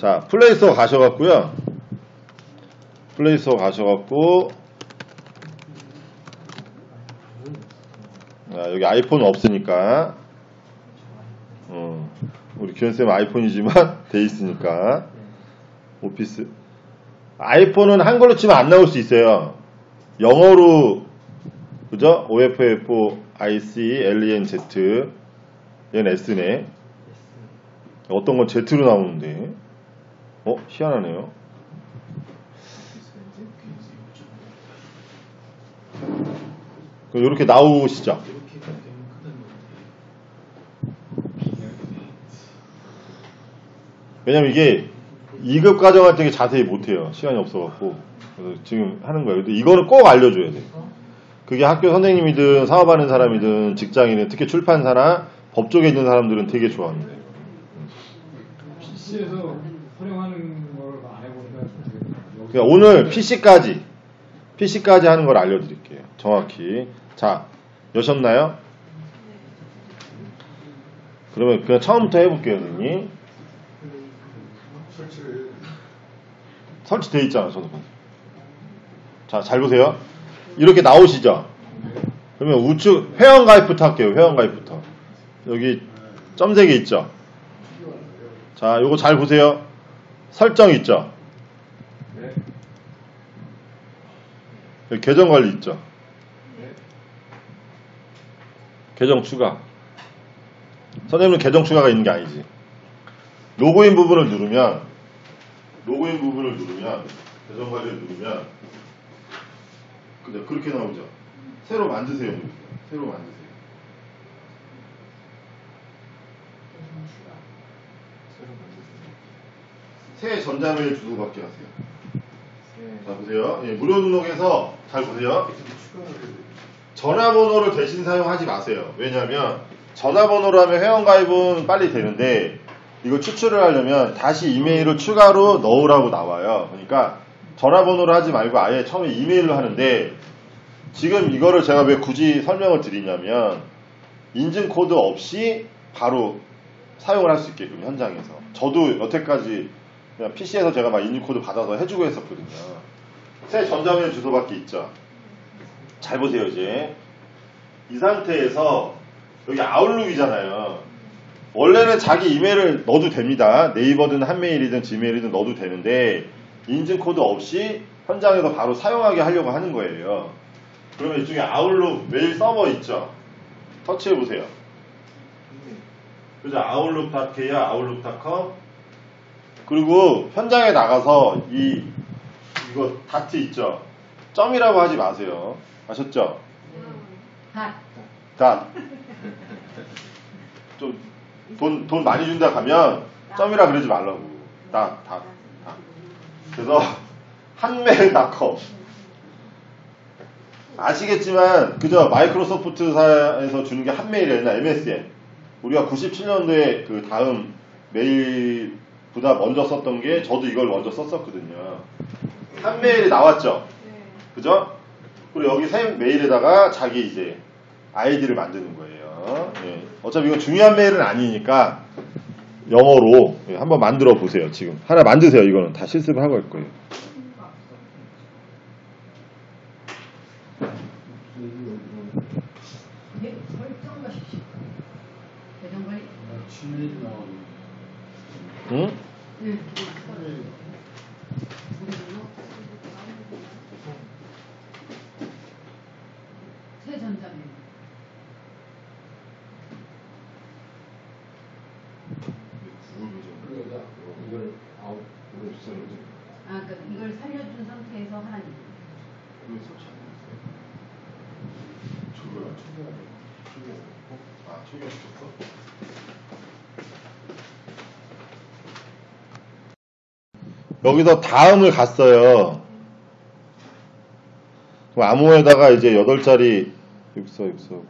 자, 플레이스토어 가셔갖고요. 플레이스토어 가셔갖고, 아, 여기 아이폰 없으니까, 어, 우리 규현쌤 아이폰이지만 돼 있으니까, 오피스. 아이폰은 한글로 치면 안 나올 수 있어요. 영어로, 그죠? OFF, IC, LENZ. 얘는 S네. 어떤 건 Z로 나오는데. 어? 희한하네요. 이렇게 나오시죠. 왜냐면 이게 2급 과정할 때 자세히 못해요. 시간이 없어갖고. 그래서 지금 하는 거예요. 이거는 꼭 알려줘야 돼. 그게 학교 선생님이든 사업하는 사람이든 직장인은 특히 출판사나 법 쪽에 있는 사람들은 되게 좋아합니다. PC에서 활용하는 걸 안 해보니까 좀 되게 그러니까 오늘 PC까지 PC까지 하는 걸 알려드릴게요. 정확히. 자, 여셨나요? 그러면 그냥 처음부터 해볼게요, 선생님. 설치돼 있잖아, 저도. 자, 잘 보세요. 이렇게 나오시죠? 그러면 우측 회원 가입부터 할게요. 회원 가입부터. 여기 점색이 있죠? 자, 요거 잘 보세요. 설정 있죠? 네. 여기 계정 관리 있죠? 계정 추가. 선생님은 계정 추가가 있는 게 아니지. 로그인 부분을 누르면, 로그인 부분을 누르면, 계정 관리를 누르면, 그죠? 그렇게 나오죠? 새로 만드세요. 누르세요. 새로 만드세요. 새로 만드세요. 새 전자메일 주소 받게 하세요. 자, 보세요. 예, 무료 등록해서 잘 보세요. 전화번호를 대신 사용하지 마세요. 왜냐하면 전화번호로 하면 회원가입은 빨리 되는데 이거 추출을 하려면 다시 이메일을 추가로 넣으라고 나와요. 그러니까 전화번호로 하지 말고 아예 처음에 이메일로 하는데 지금 이거를 제가 왜 굳이 설명을 드리냐면 인증 코드 없이 바로 사용을 할 수 있게끔 현장에서 저도 여태까지 그냥 PC에서 제가 막 인증 코드 받아서 해주고 했었거든요. 새 전자메일 주소밖에 있죠. 잘 보세요 이제 이 상태에서 여기 아웃룩이잖아요. 원래는 자기 이메일을 넣어도 됩니다. 네이버든 한메일이든 지메일이든 넣어도 되는데 인증 코드 없이 현장에서 바로 사용하게 하려고 하는 거예요. 그러면 이쪽에 아웃룩 메일 서버 있죠. 터치해 보세요. 그죠? 아웃룩.k야 아웃룩.com 그리고 현장에 나가서 이 이거 다트 있죠. 점이라고 하지 마세요. 아셨죠? 다 다. 좀, 돈, 돈 많이 준다 가면, 점이라 그러지 말라고. 다, 다, 다. 그래서, 한메일닷컴. 아시겠지만, 그저 마이크로소프트사에서 주는 게 한메일이나 MSN. 우리가 97년도에 그 다음 메일보다 먼저 썼던 게, 저도 이걸 먼저 썼었거든요. 한 메일이 나왔죠? 그죠? 그리고 여기 새 메일에다가 자기 이제 아이디를 만드는 거예요. 예. 어차피 이건 중요한 메일은 아니니까 영어로 예, 한번 만들어 보세요. 지금 하나 만드세요. 이거는 다 실습을 하고 할 거예요. 네, 설정 하십시오. 계정 관리. 지메일 나오는 응? 네, 무료 등록. 새 전자메일. 그러다 이걸 아웃 없어요. 아, 그러니까 이걸 살려준 상태에서 하나님. 아, 초기화 시켰어? 여기서 다음을 갔어요. 그럼 암호에다가 이제 8자리 646404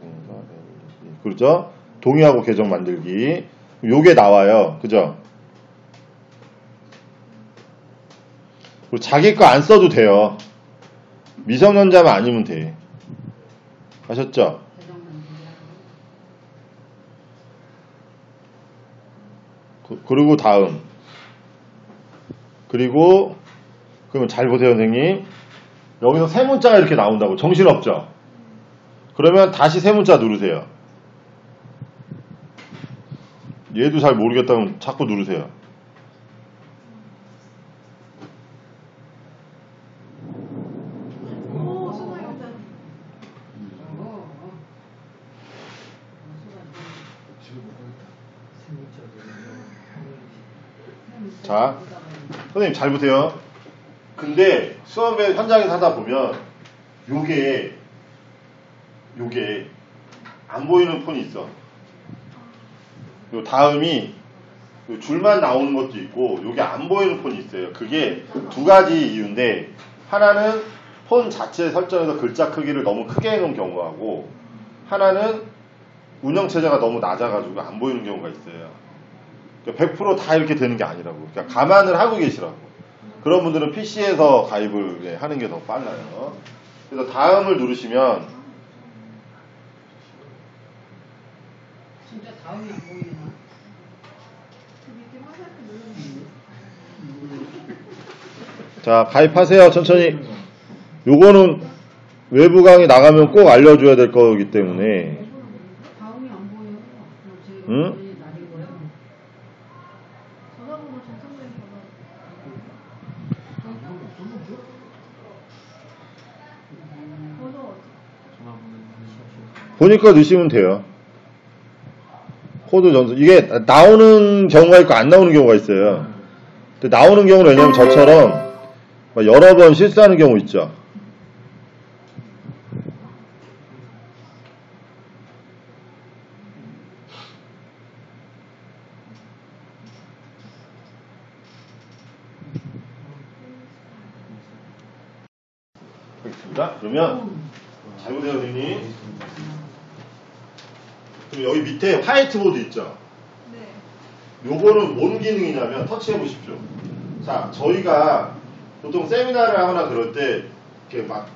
그렇죠? 동의하고 계정 만들기. 요게 나와요. 그죠? 그리고 자기 거 안 써도 돼요. 미성년자만 아니면 돼. 아셨죠? 그, 그리고 다음. 그리고 그러면 잘 보세요 선생님 여기서 세 문자가 이렇게 나온다고 정신없죠 그러면 다시 세 문자 누르세요 얘도 잘 모르겠다면 자꾸 누르세요 오, 수고해. 어, 어. 자. 선생님 잘 보세요. 근데 수험에 현장에서 하다 보면 요게 요게 안 보이는 폰이 있어. 요 다음이 요 줄만 나오는 것도 있고 요게 안 보이는 폰이 있어요. 그게 두 가지 이유인데 하나는 폰 자체 설정에서 글자 크기를 너무 크게 해놓은 경우하고 하나는 운영체제가 너무 낮아가지고 안 보이는 경우가 있어요 100%다 이렇게 되는 게 아니라고 그러니까 감안을 하고 계시라고 그런 분들은 PC에서 가입을 예, 하는 게 더 빨라요 그래서 다음을 누르시면 진짜 다음이 안 보이나? 자, 가입하세요. 천천히. 요거는 외부 강의 나가면 꼭 알려줘야 될 거기 때문에. 응? 완전히 낮은 거예요. 전화번호 전산적인 전화. 번호 어디? 보니까 넣으시면 돼요. 코드 전수. 이게 나오는 경우가 있고 안 나오는 경우가 있어요. 근데 나오는 경우는 왜냐면 저처럼 막 여러 번 실수하는 경우 있죠. 알겠습니다. 그러면 잘 보세요, 선생님. 밑에 화이트보드 있죠? 네. 요거는 뭔 기능이냐면 터치해 보십시오. 자, 저희가 보통 세미나를 하거나 그럴 때 이렇게 막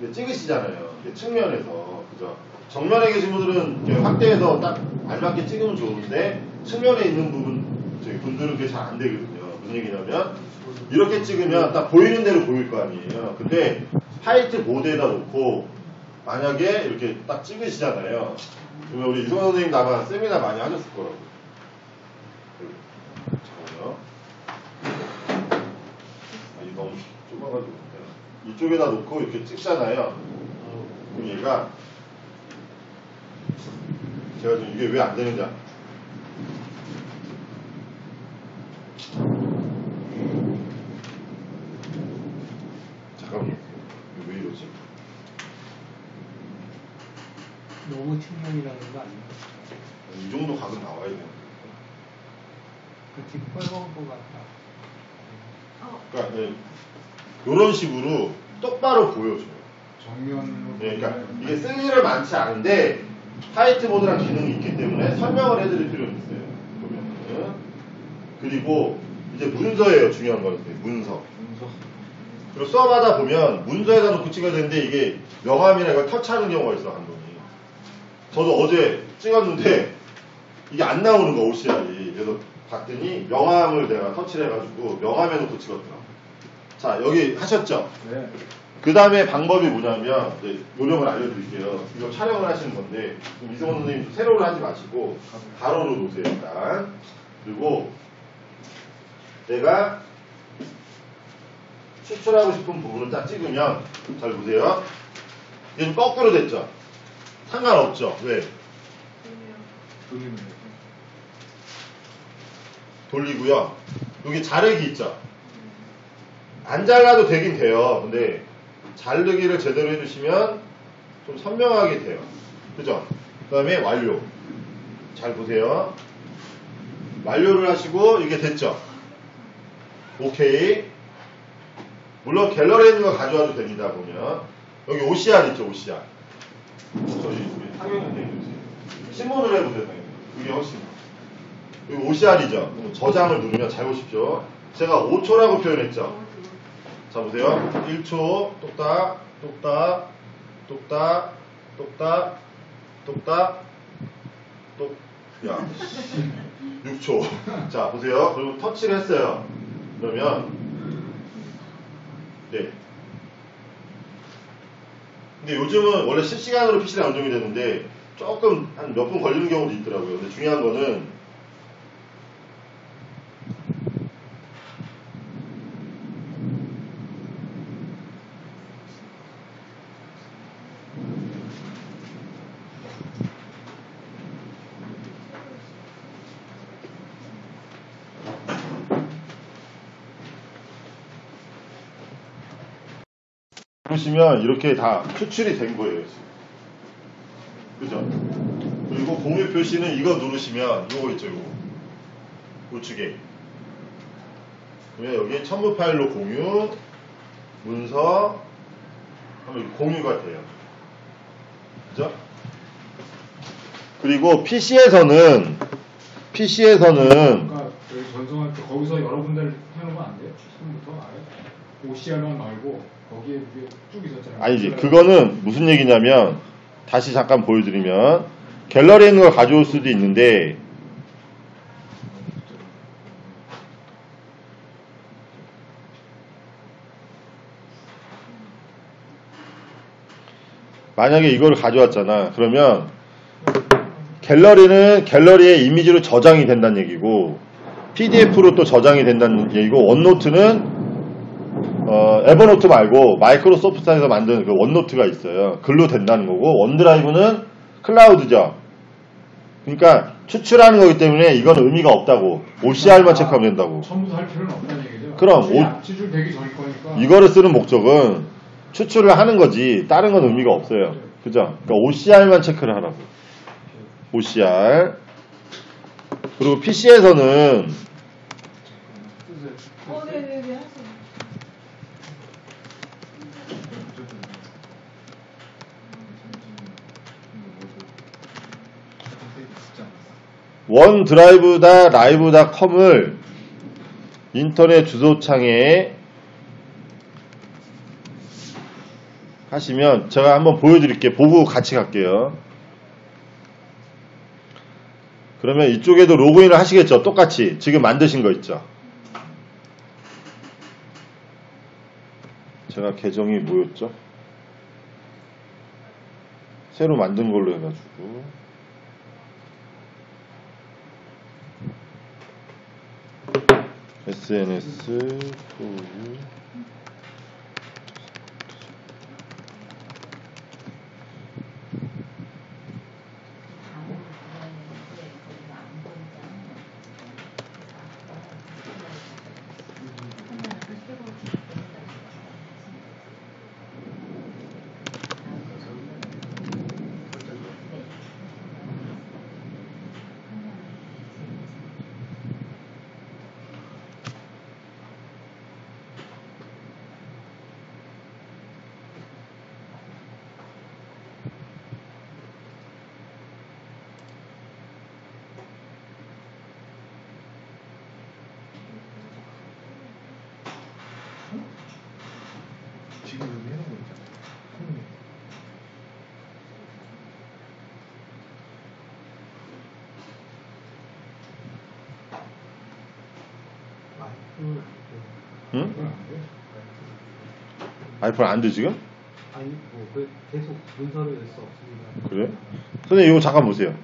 이렇게 찍으시잖아요. 이렇게 측면에서 그죠? 정면에 계신 분들은 확대해서 딱 알맞게 찍으면 좋은데 측면에 있는 부분 저희 분들은 그게 잘 안 되거든요. 무슨 얘기냐면 이렇게 찍으면 딱 보이는 대로 보일 거 아니에요. 근데 화이트 보드에다 놓고 만약에 이렇게 딱 찍으시잖아요. 그러면 우리 유성 선생님 아마 세미나 많이 하셨을 거라고. 잠깐만요. 아, 이 너무 좁아가지고. 이쪽에다 놓고 이렇게 찍잖아요. 그럼 얘가 제가 지금 이게 왜 안 되는지 알- 잠깐만요. 왜 이러지? 너무 측면이라는 거 아니에요? 이 정도 각은 나와야 돼요. 그 뒷벌건 것 같다. 어. 그러니까 네, 이런 식으로 똑바로 보여줘요. 정면으로. 네, 그러니까 이게 쓸 일은 많지 않은데 화이트보드란 기능이 있기 때문에 설명을 해드릴 필요는 있어요. 보면은 그리고 이제 문서예요. 중요한 거는 이제 문서. 그리고 수업하다 보면 문서에다 놓고 찍어야 되는데 이게 명함이나 이걸 터치하는 경우가 있어 한 분이. 저도 어제 찍었는데 이게 안 나오는 거 OCR이. 그래서 봤더니 명함을 내가 터치를 해가지고 명함에 놓고 찍었더라고. 자 여기 하셨죠? 네. 그 다음에 방법이 뭐냐면 요령을 알려드릴게요. 이거 촬영을 하시는 건데 이성원 선생님 세로를 하지 마시고 가로로 놓으세요 일단. 그리고 내가 추출하고 싶은 부분을 딱 찍으면 잘 보세요. 얘는 거꾸로 됐죠? 상관없죠? 왜? 돌리면. 돌리고요. 여기 자르기 있죠? 안 잘라도 되긴 돼요. 근데 자르기를 제대로 해주시면 좀 선명하게 돼요. 그죠? 그 다음에 완료. 잘 보세요. 완료를 하시고 이게 됐죠? 오케이. 물론 갤러리에 있는 거 가져와도 됩니다. 보면 여기 OCR 있죠? OCR. 우리 상영 선생님 주세요. 신문을 해보세요. 선생님. 그게 훨씬. 그럼 저장을 누르면 잘 보십시오. 제가 5초라고 표현했죠. 자 보세요. 1초 똑딱 똑딱 똑딱 똑딱 똑딱 똑 야 6초. 자 보세요. 그리고 터치를 했어요. 그러면 네. 근데 요즘은 원래 실시간으로 PC가 연동이 되는데 조금 한 몇 분 걸리는 경우도 있더라고요. 근데 중요한 거는 보시면 이렇게 다 추출이 된 거예요. 그죠? 그리고 공유 표시는 이거 누르시면 이거 있죠, 이거. 우측에. 그러면 여기 첨부 파일로 공유, 문서, 하면 공유가 돼요. 그죠? 그리고 PC에서는, PC에서는, 그러니까 전송할 때 거기서 여러 군데를 해놓으면 안 돼요? 처음부터 아예? OCR만 말고 거기에 쭉 있었잖아요. 아니지. 그거는 무슨 얘기냐면, 다시 잠깐 보여드리면, 갤러리에 있는 걸 가져올 수도 있는데, 만약에 이걸 가져왔잖아. 그러면, 갤러리는 갤러리의 이미지로 저장이 된다는 얘기고, PDF로 또 저장이 된다는 얘기고, 원노트는 어, 에버노트 말고 마이크로소프트에서 만든 그 원노트가 있어요. 글로 된다는 거고 원드라이브는 클라우드죠. 그러니까 추출하는 거기 때문에 이건 의미가 없다고. OCR만 체크하면 된다고. 처음부터 할 필요는 없다는 얘기죠. 그럼 오- 안- 추출되기 전일 거니까. 이거를 쓰는 목적은 추출을 하는 거지 다른 건 의미가 없어요. 그죠? 그러니까 OCR만 체크를 하라고. OCR. 그리고 PC에서는 원 드라이브다 라이브다 컴을 인터넷 주소창에 하시면 제가 한번 보여드릴게요. 보고 같이 갈게요. 그러면 이쪽에도 로그인을 하시겠죠. 똑같이 지금 만드신 거 있죠. 제가 계정이 뭐였죠? 새로 만든 걸로 해가지고 SNS 포유 응? 아이폰 안 돼 지금? 아니, 뭐, 그 계속 문서를 낼수 없습니다. 그래? 선생님 이거 잠깐 보세요.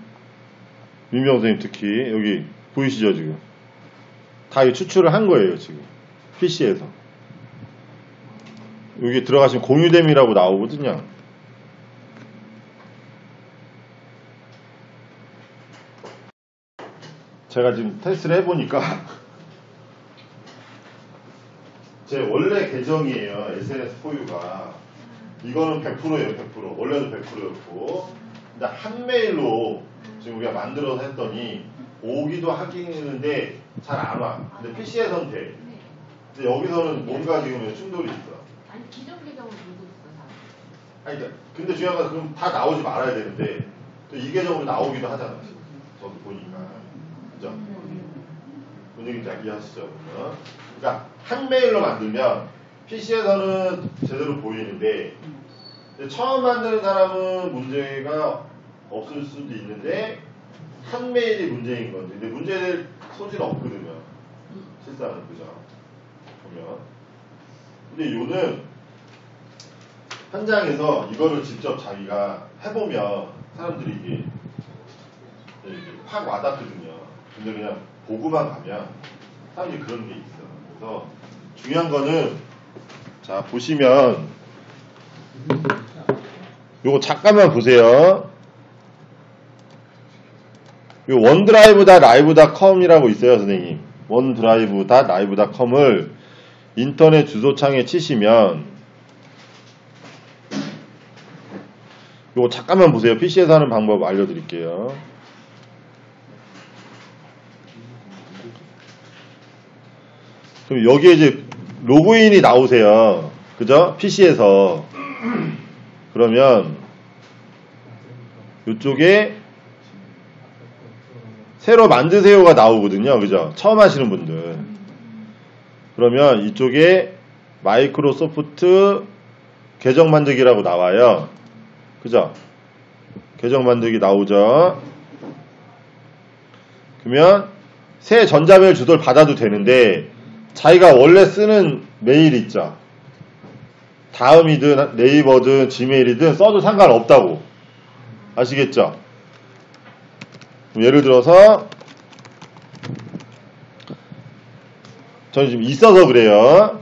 민병 선생님 특히 여기 보이시죠 지금? 다이 추출을 한 거예요 지금 PC에서. 여기 들어가시면 공유됨이라고 나오거든요. 제가 지금 테스트를 해보니까 제 원래 계정이에요 SNS 포유가 이거는 100%예요 100% 원래도 100%였고 근데 한 메일로 지금 우리가 만들어서 했더니 오기도 하긴 했는데 잘 안 와. 근데 PC에선 돼. 네. 근데 여기서는 뭔가 지금 충돌이 있어. 아니 기존 계정을 누구 있어 다. 아니, 그러니까 근데 중요한 건 그럼 다 나오지 말아야 되는데 또 이 계정으로 나오기도 하잖아. 저도 보니까. 그죠? 뭔 얘기인지 이해하시죠? 그러면? 그러니까 한 메일로 만들면 PC에서는 제대로 보이는데 처음 만드는 사람은 문제가 없을 수도 있는데 한 메일이 문제인 건지 근데 문제될 소지는 없거든요. 실상은 그죠? 보면 근데 요는 현장에서 이거를 직접 자기가 해보면 사람들이 이게, 이게 확 와닿거든요. 근데 그냥 보고만 가면 사람들이 그런 게 있어. 그래서 중요한 거는 자 보시면 요거 잠깐만 보세요. 요 원드라이브.live.com이라고 있어요, 선생님. 원드라이브.live.com을 인터넷 주소창에 치시면 요거 잠깐만 보세요. PC에서 하는 방법 알려드릴게요. 그럼 여기에 이제 로그인이 나오세요. 그죠? PC에서. 그러면 이쪽에 새로 만드세요가 나오거든요. 그죠? 처음 하시는 분들. 그러면 이쪽에 마이크로소프트 계정 만들기라고 나와요. 그죠? 계정 만들기 나오죠. 그러면 새 전자메일 주소를 받아도 되는데 자기가 원래 쓰는 메일 있죠. 다음이든 네이버든 지메일이든 써도 상관없다고. 아시겠죠? 예를 들어서 저는 지금 있어서 그래요.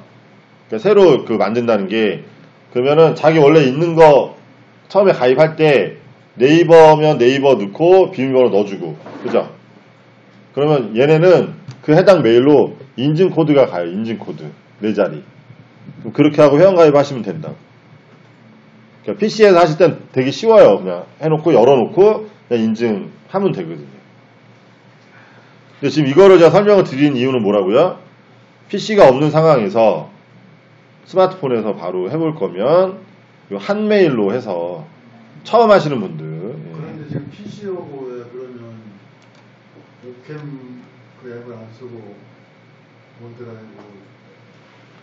그러니까 새로 그 만든다는 게 그러면은 자기 원래 있는 거 처음에 가입할 때 네이버면 네이버 넣고 비밀번호 넣어주고 그죠? 그러면 얘네는 그 해당 메일로 인증 코드가 가요. 인증 코드 네 자리. 그렇게 하고 회원 가입 하시면 된다. 그러니까 PC에서 하실 땐 되게 쉬워요. 그냥 해놓고 열어놓고 그냥 인증하면 되거든요. 근데 지금 이거를 제가 설명을 드린 이유는 뭐라고요? PC가 없는 상황에서 스마트폰에서 바로 해볼 거면 요한 메일로 해서 처음 하시는 분들 예. 그런데 지금 PC하고 왜 그러면 오캠 그 앱을 안 쓰고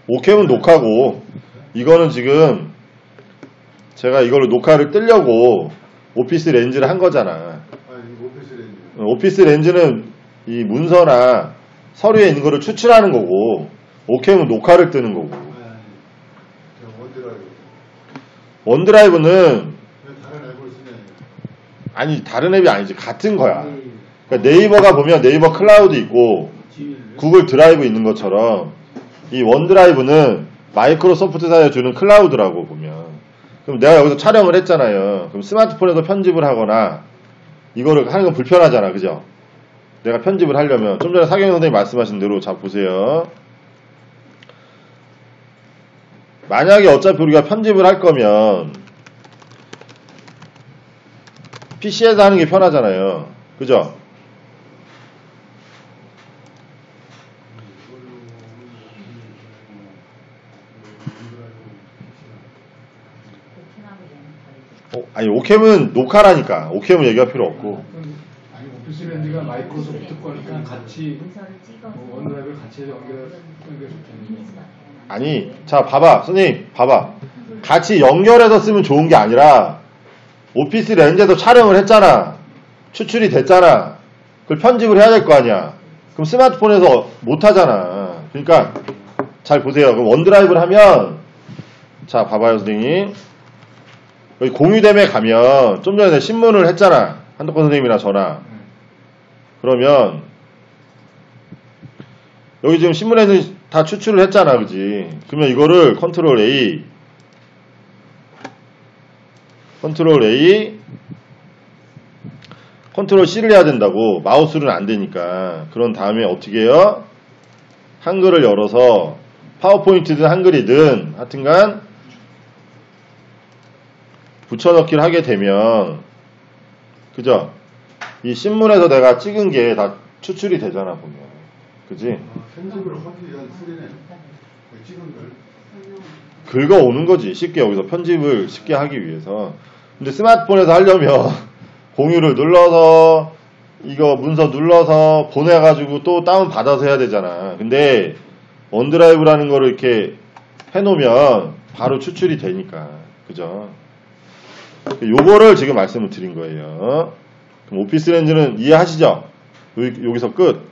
오캠은 녹화고 이거는 지금 제가 이걸로 녹화를 뜨려고 오피스 렌즈를 한 거잖아. 아니 오피스 렌즈 오피스 렌즈는 이 문서나 서류에 있는 거를 추출하는 거고 오캠은 녹화를 뜨는 거고 원드라이브 원드라이브는 아니 다른 앱이 아니지 같은 거야. 네. 그러니까 네이버가 보면 네이버 클라우드 있고 지밀. 구글 드라이브 있는 것처럼 이 원드라이브는 마이크로소프트사에 주는 클라우드라고 보면 그럼 내가 여기서 촬영을 했잖아요. 그럼 스마트폰에서 편집을 하거나 이거를 하는 건 불편하잖아, 그죠? 내가 편집을 하려면 좀 전에 사경 선생님 말씀하신 대로 자 보세요. 만약에 어차피 우리가 편집을 할 거면 PC에서 하는 게 편하잖아요. 그죠? 어, 아니 오캠은 녹화라니까. 오캠은 얘기할 필요 없고. 아니 오피스 렌즈가 마이크로소프트 거니까 같이 뭐 원드라이브를 같이 해서 연결 연결해서 되는 거. 아니 자 봐봐. 선생님 봐봐. 같이 연결해서 쓰면 좋은 게 아니라 오피스 렌즈에서 촬영을 했잖아. 추출이 됐잖아. 그걸 편집을 해야 될 거 아니야. 그럼 스마트폰에서 못 하잖아. 그러니까 잘 보세요. 그럼 원드라이브를 하면 자 봐봐요 선생님 여기 공유됨에 가면 좀 전에 신문을 했잖아 한덕권 선생님이랑 전화 네. 그러면 여기 지금 신문에는 다 추출을 했잖아, 그지? 그러면 이거를 컨트롤 A, 컨트롤 A, 컨트롤 C를 해야 된다고 마우스는 안 되니까 그런 다음에 어떻게 해요? 한글을 열어서 파워포인트든 한글이든 하여튼간 붙여넣기를 하게 되면 그죠? 이 신문에서 내가 찍은 게 다 추출이 되잖아 보면. 그지? 아, 편집을 하기 위한 툴이네. 그 찍은 걸. 긁어오는 거지 쉽게 여기서 편집을 쉽게 하기 위해서. 근데 스마트폰에서 하려면 공유를 눌러서 이거 문서 눌러서 보내가지고 또 다운 받아서 해야 되잖아. 근데 원드라이브라는 거를 이렇게 해놓으면 바로 추출이 되니까. 그죠 요거를 지금 말씀을 드린 거예요 그럼 오피스 렌즈는 이해하시죠? 여기- 여기서 끝